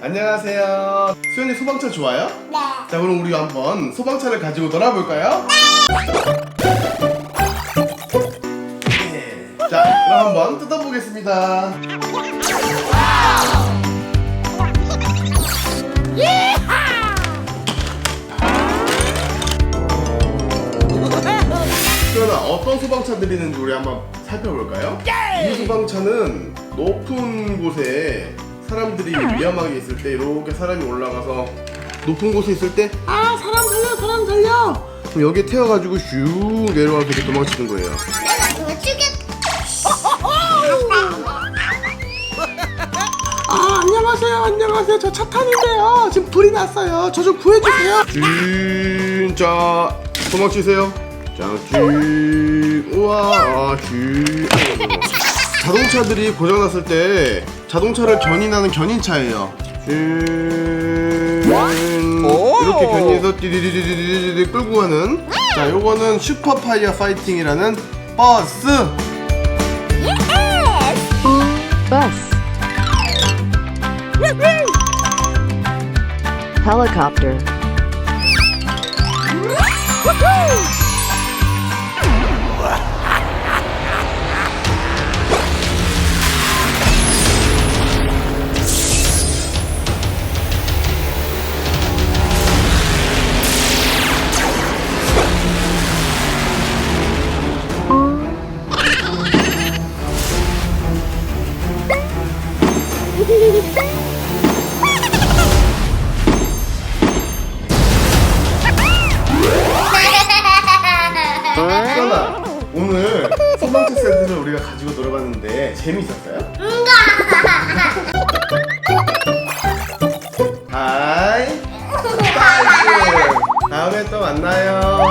안녕하세요. 수현이 소방차 좋아요? 네. 자, 그럼 우리 한번 소방차를 가지고 놀아볼까요? 네. 자, 그럼 한번 뜯어보겠습니다. 수현아, 어떤 소방차들이 있는지 우리 한번 살펴볼까요? 이 소방차는 높은 곳에 사람들이 위험하게 있을 때 이렇게 사람이 올라가서 높은 곳에 있을 때 아 사람 살려 사람 살려. 그럼 여기에 태워가지고 슉 내려와서 이렇게 도망치는 거예요. 내가 이거 죽였. 아 안녕하세요 안녕하세요. 저 차 타는데요. 지금 불이 났어요. 저 좀 구해주세요. 진짜 도망치세요. 자쭉 우와 쭉 자동차들이 고장났을 때 자동차를 견인하는 견인차예요. 쭉 이렇게 견인해서 띠디디디디디디 끌고 가는. 자 요거는 슈퍼파이어 파이팅이라는 버스. Bus. Helicopter. 수연아 오늘 소방차 세트를 우리가 가지고 놀아봤는데 재밌었어요? 하이. 파이브 다음에 또 만나요